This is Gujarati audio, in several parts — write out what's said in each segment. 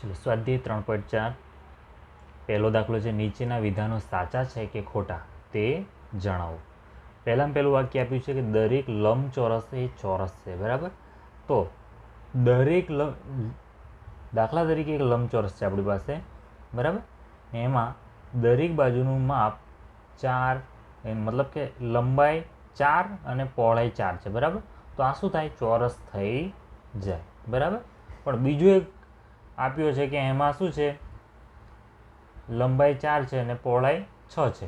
ચલો સ્વાધ્યાય ત્રણ પોઈન્ટ ચાર. પહેલો દાખલો છે, નીચેના વિધાનો સાચા છે કે ખોટા તે જણાવો. પહેલાં પહેલું વાક્ય આપ્યું છે કે દરેક લંબચોરસ એ ચોરસ છે, બરાબર? તો દરેક લંબ દાખલા તરીકે એક લંબચોરસ છે આપણી પાસે, બરાબર? એમાં દરેક બાજુનું માપ ચાર મતલબ કે લંબાઈ ચાર અને પહોળાઈ ચાર છે, બરાબર? તો આ શું થાય? ચોરસ થઈ જાય, બરાબર? પણ બીજું એક આપ્યો છે કે એમાં શું છે? લંબાઈ ચાર છે અને પહોળાઈ છ છે.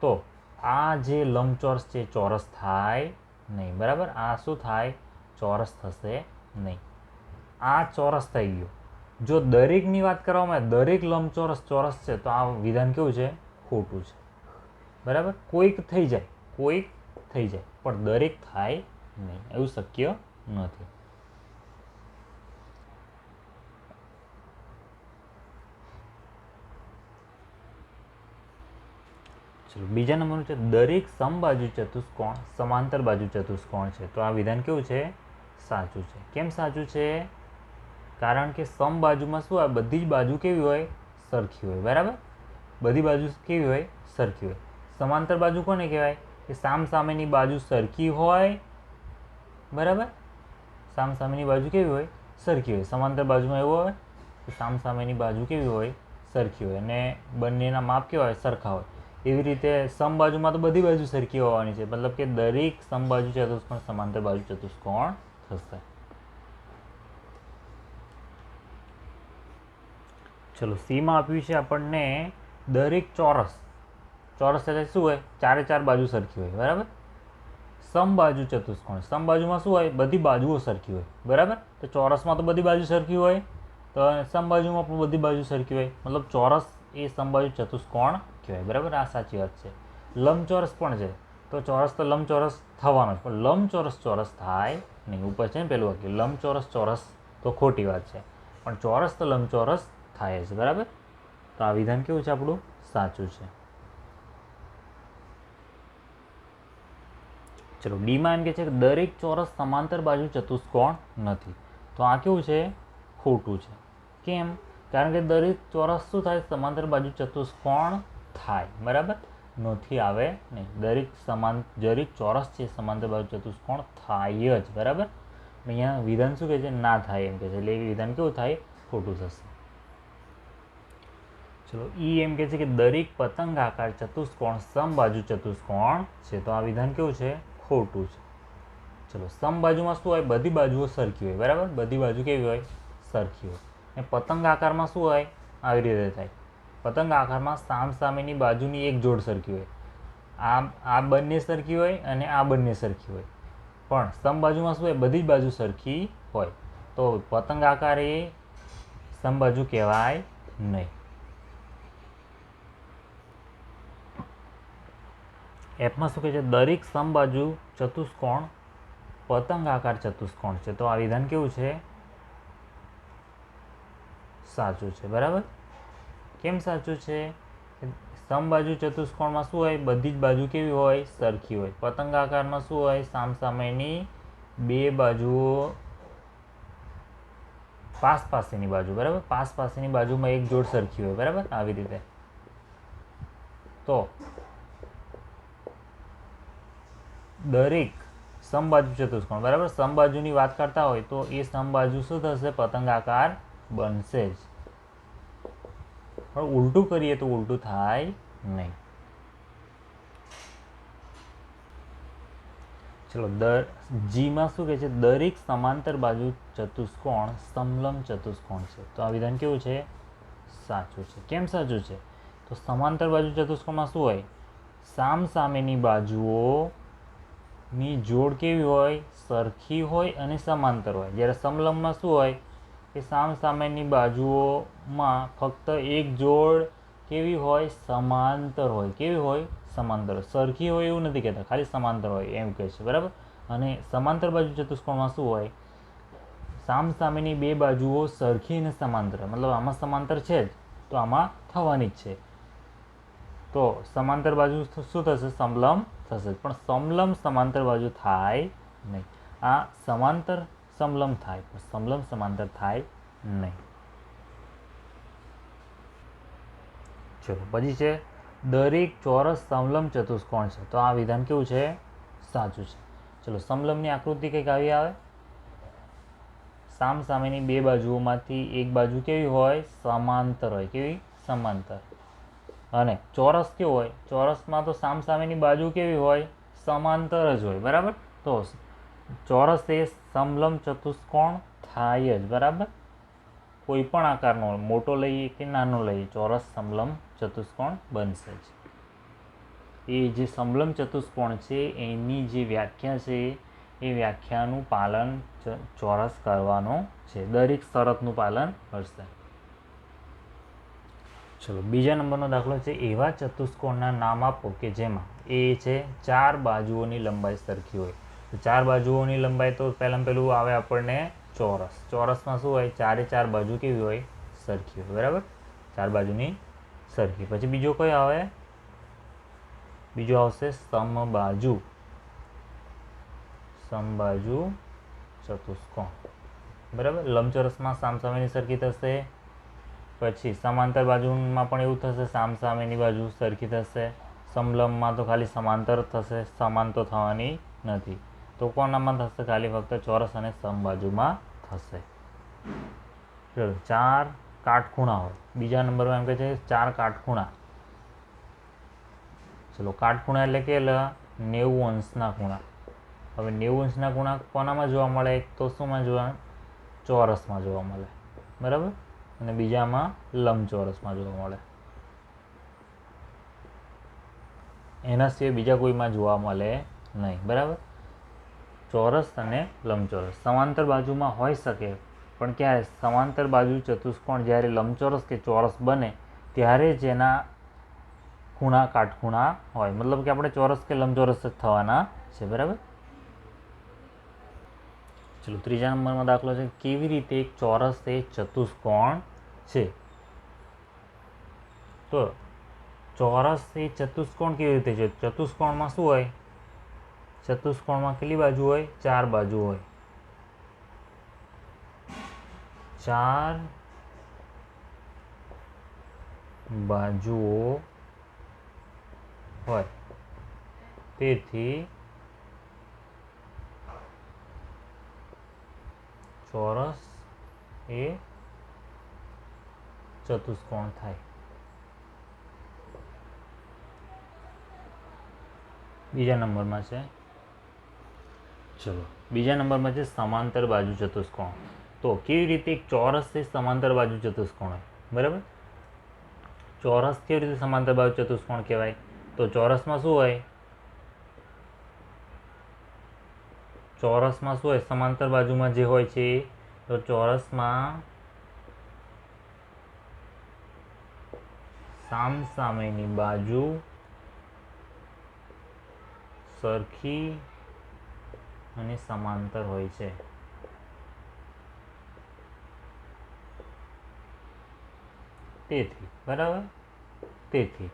તો આ જે લંબચોરસ છે, ચોરસ થાય નહીં, બરાબર? આ શું થાય? ચોરસ થશે નહીં. આ ચોરસ થઈ ગયો. જો દરેકની વાત કરવામાં દરેક લંબચોરસ ચોરસ છે, તો આ વિધાન કેવું છે? ખોટું છે. બરાબર? કોઈક થઈ જાય, કોઈક થઈ જાય, પણ દરેક થાય નહીં. એવું શક્ય નથી. ચલો, બીજા નંબરનું છે, દરેક સમબાજુ ચતુષ્કોણ, સમાંતર બાજુ ચતુષ્કોણ છે. તો આ વિધાન કેવું છે? સાચું છે. કેમ સાચું છે? કારણ કે સમબાજુમાં શું હોય? બધી જ બાજુ કેવી હોય? સરખી હોય. બરાબર? બધી બાજુ કેવી હોય? સરખી હોય. સમાંતર બાજુ કોને કહેવાય? કે સામ સામેની બાજુ સરખી હોય. બરાબર? સામ સામેની બાજુ કેવી હોય? સરખી હોય. સમાંતર બાજુમાં એવું હોય કે સામ સામેની બાજુ કેવી હોય? સરખી હોય. અને બંનેના માપ કેવા હોય? સરખા હોય. એવી રીતે સમબાજુમાં તો બધી બાજુ સરખી હોવાની છે. મતલબ કે દરેક સમબાજુ ચતુષ્કોણ સમાંતર બાજુ ચતુષ્કોણ થશે. ચલો સીમાં આપ્યું છે આપણને દરેક ચોરસ. ચોરસ એટલે શું હોય? ચારે ચાર બાજુ સરખી હોય, બરાબર? સમબાજુ ચતુષ્કોણ. સમબાજુમાં શું હોય? બધી બાજુઓ સરખી હોય, બરાબર? તો ચોરસમાં તો બધી બાજુ સરખી હોય, તો સમબાજુમાં પણ બધી બાજુ સરખી હોય. મતલબ ચોરસ એ સમબાજુ ચતુષ્કોણ કહેવાય. બરાબર? આ સાચી વાત છે. લંબચોરસ પણ છે. તો ચોરસ તો લંબચોરસ થવાનો જ. પણ લંબચોરસ ચોરસ થાય નહીં. ઉપર છે ને પેલું વાક્ય, લંબચોરસ ચોરસ તો ખોટી વાત છે. પણ ચોરસ તો લંબચોરસ થાય છે બરાબર? તો આ વિધાન કેવું છે આપણું? સાચું છે. ચલો, ડીમાં એમ કે છે કે દરેક ચોરસ સમાંતર બાજુ ચતુષ્કોણ નથી. તો આ કેવું છે? ખોટું છે. કેમ? કારણ કે દરેક ચોરસ શું થાય? સમાંતર બાજુ ચતુષ્કોણ થાય, બરાબર? નથી આવે નહીં. દરેક સમાન, દરેક ચોરસ છે સમાંતર બાજુ ચતુષ્કોણ થાય જ, બરાબર? અહીંયા વિધાન શું કહે છે? ના થાય એમ કહે છે. એટલે વિધાન કેવું થાય? ખોટું થશે. ચલો, ઈ એમ કહે છે કે દરેક પતંગ આકાર ચતુષ્કોણ સમબાજુ ચતુષ્કોણ છે. તો આ વિધાન કેવું છે? ખોટું છે. ચલો સમબાજુમાં શું હોય? બધી બાજુઓ સરખી હોય, બરાબર? બધી બાજુ કેવી હોય? સરખી હોય. અને પતંગ આકારમાં શું હોય? આવી રીતે થાય. પતંગ આકારમાં સામ સામેની બાજુની એક જોડ સરખી હોય. આ આ બંને સરખી હોય અને આ બંને સરખી હોય. પણ સમબાજુમાં શું હોય? બધી જ બાજુ સરખી હોય. તો પતંગ આકાર એ સમબાજુ કહેવાય નહીં. એપમાં શું કહે છે? દરેક સમબાજુ ચતુષ્કોણ, પતંગ આકાર ચતુષ્કોણ છે. તો આ વિધાન કેવું છે? સાચું છે. બરાબર? કેમ સાચું છે? સમબાજુ ચતુષ્કોણમાં શું હોય? બધી જ બાજુ કેવી હોય? સરખી હોય. પતંગ આકારમાં શું હોય? સામ સામેની બે બાજુઓ પાસ પાસેની બાજુ, બરાબર? પાસ પાસેની બાજુમાં એક જોડ સરખી હોય, બરાબર? આવી રીતે. તો દરેક સમબાજુ ચતુષ્કોણ, બરાબર? સમબાજુની વાત કરતા હોય તો એ સમબાજુ શું થશે? પતંગ આકાર બનશે જ. પણ ઉલટું કરીએ તો ઉલટું થાય નહીં. ચલો, દર, જીમાં શું કહે છે? દરેક સમાંતર બાજુ ચતુષ્કોણ, સમલંબ ચતુષ્કોણ છે. તો આ વિધાન કેવું છે? સાચું છે. કેમ સાચું છે? તો સમાંતર બાજુ ચતુષ્કોણમાં શું હોય? સામ સામેની બાજુઓની જોડ કેવી હોય? સરખી હોય અને સમાંતર હોય. જ્યારે સમલંબમાં શું હોય? કે સામ સામેની બાજુઓમાં ફક્ત એક જોડ કેવી હોય? સમાંતર હોય. કેવી હોય? સમાંતર. સરખી હોય એવું નથી કહેતા. ખાલી સમાંતર હોય એમ કહે છે. બરાબર? અને સમાંતર બાજુ ચતુષ્કોણમાં શું હોય? સામ સામેની બે બાજુઓ સરખી અને સમાંતર. મતલબ આમાં સમાંતર છે જ. તો આમાં થવાની જ છે. તો સમાંતર બાજુ શું થશે? સમલંબ થશે. પણ સમલંબ સમાંતર બાજુ થાય નહીં. આ સમાંતર સમલંબ થાય પણ સમલમ સમાંતર થાય નહીં ચલો પછી છે, દરેક ચોરસ સમલમ ચતુષ્કોણ છે. તો આ વિધાન કેવું છે? સાચું છે. ચલો સમલમની આકૃતિ કંઈક આવી આવે. સામ સામેની બે બાજુઓમાંથી એક બાજુ કેવી હોય? સમાંતર હોય. કેવી? સમાંતર. અને ચોરસ કેવો હોય? ચોરસમાં તો સામ સામેની બાજુ કેવી હોય? સમાંતર જ હોય. બરાબર? તો ચોરસ એ સમલંબ ચતુષ્કોણ થાય જ, બરાબર? કોઈ પણ આકારનો, મોટો લઈએ કે નાનો લઈએ, ચોરસ સમલંબ ચતુષ્કોણ બનશે જ. એ જે સમલંબ ચતુષ્કોણ છે, એની જે વ્યાખ્યા છે, એ વ્યાખ્યાનું પાલન ચોરસ કરવાનું છે. દરેક શરતનું પાલન કરશે. ચલો, બીજા નંબરનો દાખલો છે, એવા ચતુષ્કોણના નામ આપો કે જેમાં એ છે, ચાર બાજુઓની લંબાઈ સરખી હોય. તો ચાર બાજુઓની લંબાઈ તો પહેલાં પહેલું આવે આપણને ચોરસ. ચોરસમાં શું હોય? ચારે ચાર બાજુ કેવી હોય? સરખી હોય. બરાબર? ચાર બાજુની સરખી. પછી બીજો કયો આવે? બીજો આવશે સમબાજુ. સમબાજુ ચતુષ્કોણ. બરાબર? લંબચોરસમાં સામસામેની સરખી થશે. પછી સમાંતર બાજુમાં પણ એવું થશે. સામસામેની બાજુ સરખી થશે. સમલંબમાં તો ખાલી સમાંતર થશે. સમાન તો થવાની નથી. તો કોનામાં થશે? ખાલી ફક્ત ચોરસ અને સમબાજુમાં થશે. ચલો, ચાર કાટખૂણા હોય. બીજા નંબરમાં એમ કહે છે, ચાર કાટખૂણા. ચલો, કાટખૂણા એટલે કે નેવું અંશના ખૂણા. હવે નેવું અંશના ખૂણા કોનામાં જોવા મળે? એક તો શુંમાં જોવા? ચોરસમાં જોવા મળે. બરાબર? અને બીજામાં લંબચોરસમાં જોવા મળે. એના સિવાય બીજા કોઈમાં જોવા મળે નહીં. બરાબર? ચોરસ અને લંબચોરસ. સમાંતર બાજુમાં હોઈ શકે, પણ ક્યારે સમાંતર બાજુ ચતુષ્કોણ જ્યારે લંબચોરસ કે ચોરસ બને, ત્યારે જ એના ખૂણા કાટખૂણા હોય. મતલબ કે આપણે ચોરસ કે લંબચોરસ જ થવાના છે, બરાબર? ચલો, ત્રીજા નંબરમાં દાખલો છે. કેવી રીતે એક ચોરસ એ ચતુષ્કોણ છે? તો ચોરસ એ ચતુષ્કોણ કેવી રીતે છે? ચતુષ્કોણમાં શું હોય? ચતુષ્કોણમાં કેટલી બાજુ હોય? ચાર બાજુ હોય. ચાર બાજુઓ હોય. તેથી ચોરસ એ ચતુષ્કોણ થાય. બીજા નંબરમાં છે. ચલો. બીજા નંબરમાં છે સમાંતર બાજુ ચતુષ્કોણ. તો કેવી રીતે એક ચોરસ એ સમાંતર બાજુ ચતુષ્કોણ હોય? બરાબર? ચોરસ કેવી રીતે સમાંતર બાજુ ચતુષ્કોણ કહેવાય? તો ચોરસમાં શું હોય? ચોરસમાં શું હોય? સમાંતર બાજુમાં જે હોય છે, તો ચોરસમાં સામ સામેની બાજુ સરખી અને સમાંતર હોય છે. તેથી, બરાબર? તેથી,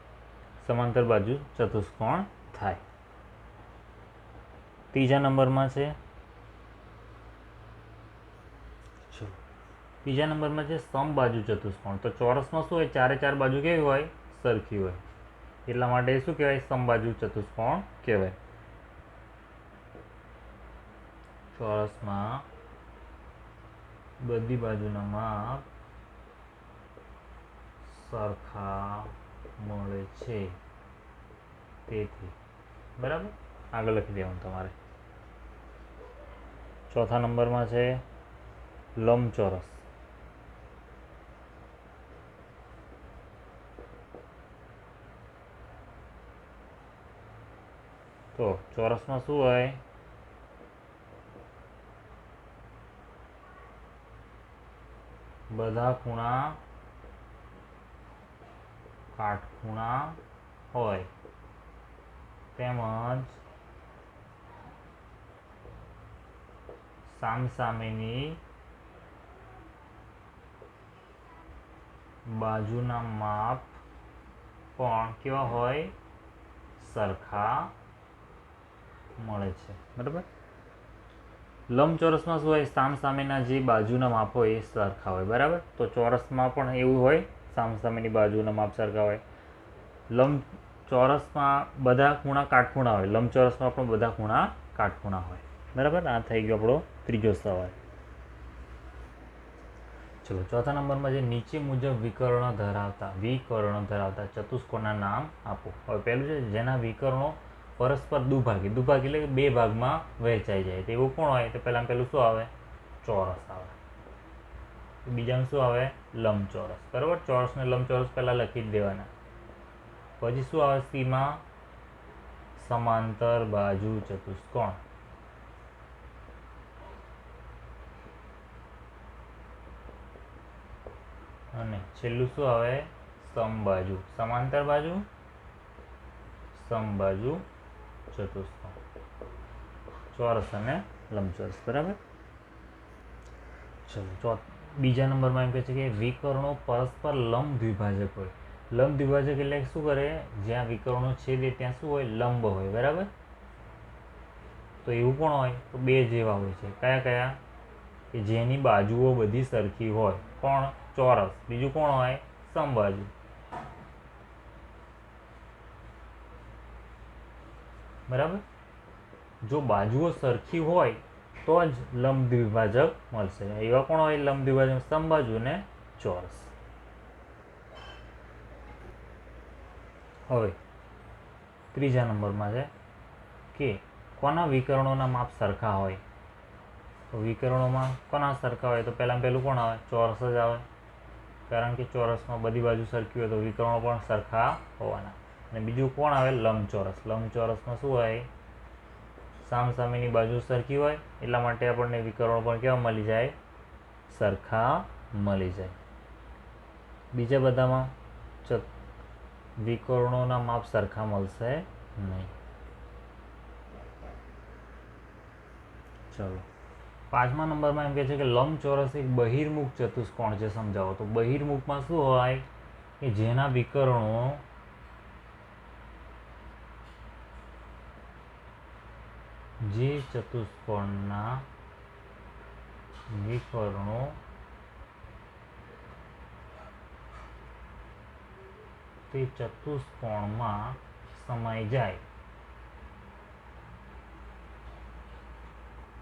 સમાંતર બાજુ ચતુષ્કોણ થાય. ત્રીજા નંબરમાં છે. બીજા નંબરમાં છે સમબાજુ ચતુષ્કોણ. તો ચોરસમાં શું હોય? ચારે ચાર બાજુ કેવી હોય? સરખી હોય. એટલા માટે શું કહેવાય? સમબાજુ ચતુષ્કોણ કહેવાય. ચોરસમાં બધી બાજુના માપ સરખા મળે છે. તેથી, બરાબર? આગળ લખી દેવાનું તમારે. ચોથા નંબરમાં છે લંબચોરસ. તો ચોરસમાં શું હોય? બધા ખૂણા કાટખૂણા હોય. તેમજ સામસામેની બાજુના માપ પણ કેવા હોય? સરખા મળે છે. બરાબર? લંબચોરસમાં શું હોય? સામસામેના જે બાજુના માપ હોય એ સરખા હોય, બરાબર? તો ચોરસમાં પણ એવું હોય, સામસામેની બાજુના માપ સરખા હોય. લંબ ચોરસમાં બધા ખૂણા કાટખૂણા હોય, લંબચોરસમાં પણ બધા ખૂણા કાટખૂણા હોય. બરાબર? આ થઈ ગયો આપણો ત્રીજો સવાલ. ચલો, ચોથા નંબરમાં જે નીચે મુજબ વિકર્ણો ધરાવતા વિકર્ણો ધરાવતા ચતુષ્કોણના નામ આપો. હવે પહેલું છે, જેના વિકર્ણો પરસ્પર દુભાગી. દુભાગી એટલે બે ભાગમાં વહેંચાઈ જાય. તો એવું કોણ હોય? તો પહેલાં પહેલું શું આવે? ચોરસ આવે. બીજામાં શું આવે? લંબચોરસ. બરાબર? ચોરસ ને લંબચોરસ પહેલાં લખી જ દેવાના. પછી શું આવે સીમાં? સમાંતર બાજુ ચતુષ્કોણ. અને છેલ્લું શું આવે? સમબાજુ. સમાંતર બાજુ? સમબાજુ ચતુષ્કોણ ચોરસ અને લંબચોરસ, બરાબર? ચલો ચો બીજા નંબરમાં એમ કહે છે કે વિકર્ણો પરસ્પર લંબ દ્વિભાજક હોય. લંબ દ્વિભાજક એટલે શું કરે? જ્યાં વિકર્ણો છેદે, ત્યાં શું હોય? લંબ હોય, બરાબર? તો એવું પણ હોય, તો બે જેવા હોય છે. કયા કયા? કે જેની બાજુઓ બધી સરખી હોય. કોણ? ચોરસ. બીજું કોણ હોય? સમબાજુ બરાબર? જો બાજુઓ સરખી હોય, તો જ લંબ દ્વિભાજક મળશે. એવા કોણ હોય? લંબ દ્વિભાજક સમબાજુ ને ચોરસ. હવે, ત્રીજા નંબરમાં છે કે કોના વિકર્ણોના માપ સરખા હોય? તો વિકર્ણોમાં કોના સરખા હોય? તો પહેલાં પહેલું કોણ આવે? ચોરસ જ આવે. કારણ કે ચોરસમાં બધી બાજુ સરખી હોય તો વિકર્ણો પણ સરખા હોવાના. અને બીજું કોણ આવે? લંબચોરસ. લંબચોરસમાં શું હોય? સામસામેની બાજુ સરખી હોય, એટલા માટે આપણને વિકર્ણો પણ કેવા મળી જાય? સરખા મળી જાય. બીજા બધામાં? ચ વિકર્ણોના માપ સરખા મળશે નહીં. ચલો. પાંચમા નંબરમાં એમ કહે છે કે લંબચોરસ એક બહિર્મુખ ચતુષ્કોણ છે, સમજાવો. તો બહિર્મુખમાં શું હોય? કે જેના વિકર્ણો જે ચતુષ્કોણના વિકર્ણો તે ચતુષ્કોણમાં સમાઈ જાય.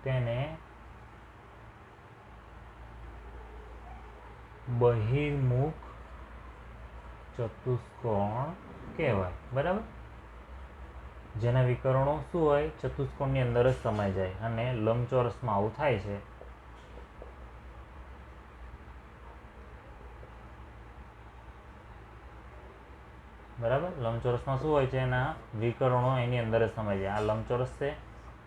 તેને બહિર્મુખ ચતુષ્કોણ કહેવાય. બરાબર? જેના વિકર્ણો શું હોય, ચતુષ્કોણની અંદર જ સમાઈ જાય અને લંબચોરસમાં આવું થાય છે. બરાબર? લંબચોરસમાં શું હોય છે? એના વિકર્ણો એની અંદર જ સમાઈ જાય. આ લંબચોરસ છે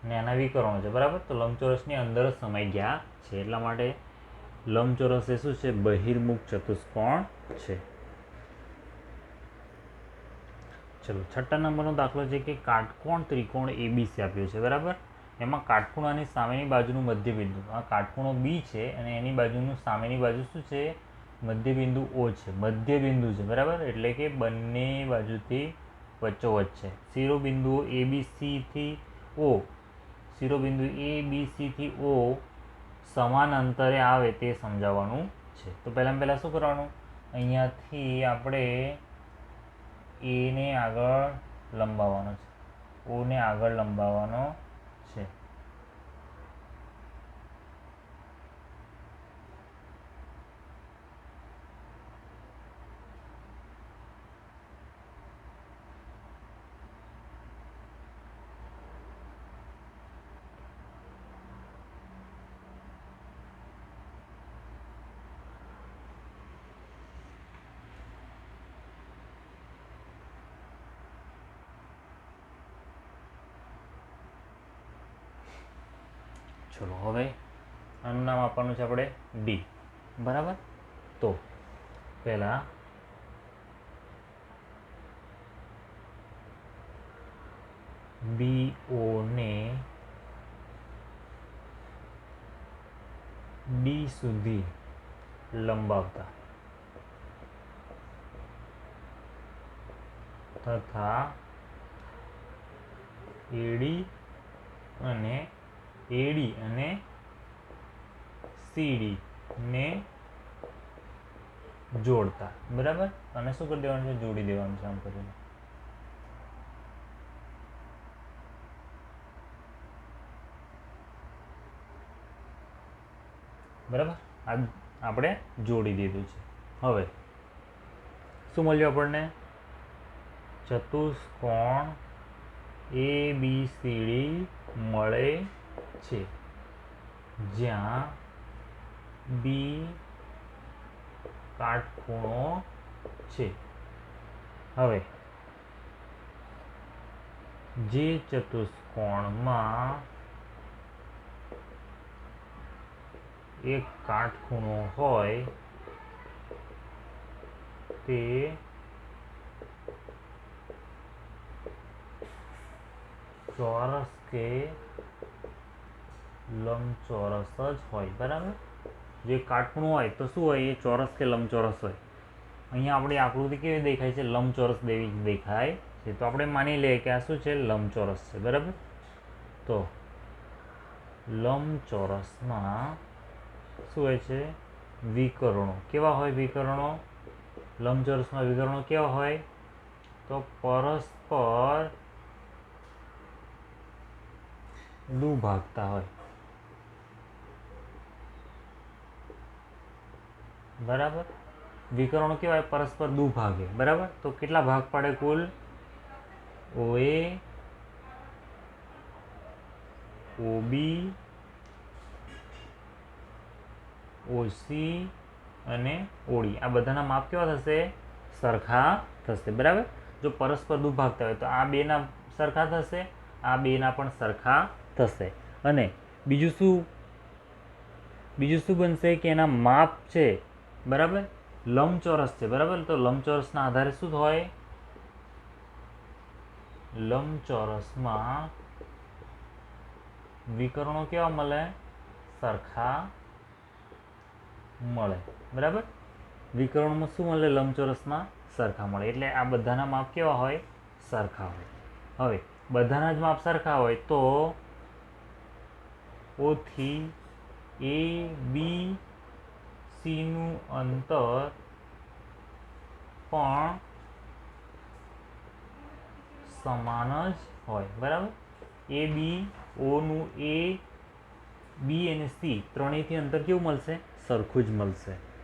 ને એના વિકર્ણો છે. બરાબર? તો લંબચોરસની અંદર જ સમાઈ ગયા છે. એટલા માટે લંબચોરસ એ શું છે? બહિર્મુખ ચતુષ્કોણ છે. ચલો, છઠ્ઠા નંબરનો દાખલો છે કે કાટકોણ ત્રિકોણ એબીસી આપ્યો છે, બરાબર? એમાં કાટખૂણાની સામેની બાજુનું મધ્યબિંદુ. આ કાટખૂણો બી છે અને એની બાજુનું સામેની બાજુ શું છે? મધ્યબિંદુ ઓ છે. મધ્યબિંદુ છે, બરાબર? એટલે કે બંને બાજુથી વચ્ચોવચ્ચ છે. શિરોબિંદુઓ એ બી સીથી ઓ. શિરોબિંદુ એ, બી સીથી ઓ સમાન અંતરે આવે તે સમજાવવાનું છે. તો પહેલાં પહેલાં શું કરવાનું? અહીંયાથી આપણે એને આગળ લંબાવવાનો છે. ઓને આગળ લંબાવવાનો છે. ચલો હવે. આનું નામ આપવાનું છે આપણે ડી બરાબર? તો પહેલાં બી ઓને ડી સુધી લંબાવતા. તથા એડી અને એડી અને સીડી ને જોડતા. બરાબર? અને શું કરી દેવાનું છે? જોડી દેવાનું છે આમ કરીને. બરાબર? આ આપણે જોડી દીધું છે. હવે, શું મળ્યું આપણને? ચતુષ્કોણ એ બી સી ડી મળે છે. જ્યાં બી કાટખૂણો છે. હવે જે ચતુષ્કોણમાં એક કાટખૂણો હોય તે ચોરસ કે લંબચોરસ જ હોય, બરાબર? જે કાટખૂણો હોય તો શું હોય? એ ચોરસ કે લંબચોરસ હોય. અહીંયા આપણી આકૃતિ કેવી દેખાય છે? લંબચોરસ દેવી દેખાય છે. તો આપણે માની લઈએ કે આ શું છે? લંબચોરસ છે, બરાબર? તો લંબચોરસમાં શું હોય છે? વિકર્ણો. કેવા હોય વિકર્ણો? લંબચોરસમાં વિકર્ણો કેવા હોય? તો પરસ્પર દુભાગતા હોય. બરાબર? વિકર્ણો કેવાય? પરસ્પર દુભાગે. બરાબર? તો કેટલા ભાગ પડે કુલ? ઓએ ઓબી ઓસી અને ઓડી આ બધાના માપ કેવા થશે? સરખા થશે. બરાબર? જો પરસ્પર દુભાગતા હોય તો આ બેના સરખા થશે, આ બેના પણ સરખા થશે. અને બીજું શું? બીજું શું બનશે કે એના માપ છે? બરાબર? લંબચોરસ છે, બરાબર? તો લંબચોરસના આધારે શું હોય લંબચોરસમાં વિકર્ણો કેવા મળે? સરખા મળે. બરાબર? વિકર્ણમાં શું મળે? લંબચોરસમાં સરખા મળે. એટલે આ બધાના માપ કેવા હોય? સરખા હોય. હવે, બધાના જ માપ સરખા હોય તો ઓથી એ બી સીનું અંતર પણ સમાન જ હોય, બરાબર? એ, બી ઓનું એ, બી અને સી ત્રણેયથી અંતર કેવું મળશે? સરખું જ મળશે.